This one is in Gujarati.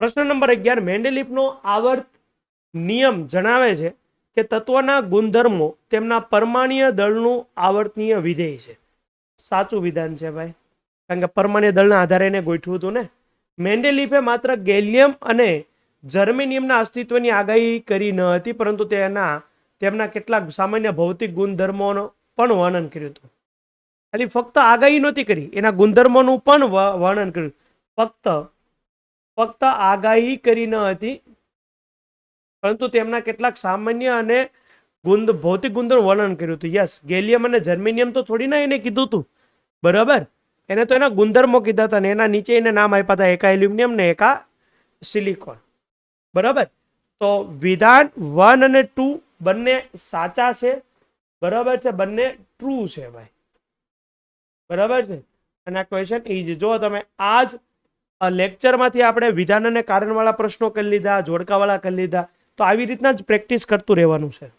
પ્રશ્ન નંબર અગિયાર, મેન્ડેલિપનો આવર્ત નિયમ જણાવે છે કે તત્વના ગુણધર્મો તેમના પરમાણીય દળનું આવર્તનીય વિધેય છે. સાચું વિધાન છે ભાઈ. કારણ કે પરમાણીય દળના આધારે એને ગોઠવ્યું હતું ને. મેન્ડેલિપે માત્ર ગેલિયમ અને જર્મેનિયમના અસ્તિત્વની આગાહી કરી ન હતી, પરંતુ તેના, તેમના કેટલાક સામાન્ય ભૌતિક ગુણધર્મોનો પણ વર્ણન કર્યું હતું. ખાલી ફક્ત આગાહી નહોતી કરી, એના ગુણધર્મોનું પણ વર્ણન કર્યું. ફક્ત ફક્ત આગાહી કરી ન હતી. પરંતુ તેમના કેટલાક સામાન્ય અને ગુંદ, ભૌતિક ગુણધર્મ વર્ણન કર્યું હતું. યસ, ગેલિયમ અને જર્મેનિયમ તો થોડી ના એને કીધું હતું. બરાબર? એને તો એના ગુણધર્મો કીધા હતા ને એના નીચે એને નામ આપ્યા હતા. એકા એલ્યુમિનિયમ ને એકા સિલિકોન. બરાબર? તો વિધાન વન અને ટુ બંને સાચા છે. બરાબર છે? બંને ટ્રુ છે ભાઈ. બરાબર છે? અને આ ક્વેશ્ચન ઇઝી જો તમે આ જ લેક્ચરમાંથી આપણે વિધાન અને કારણવાળા પ્રશ્નો કરી લીધા, જોડકાવાળા કરી લીધા. તો આવી રીતના જ પ્રેક્ટિસ કરતું રહેવાનું છે.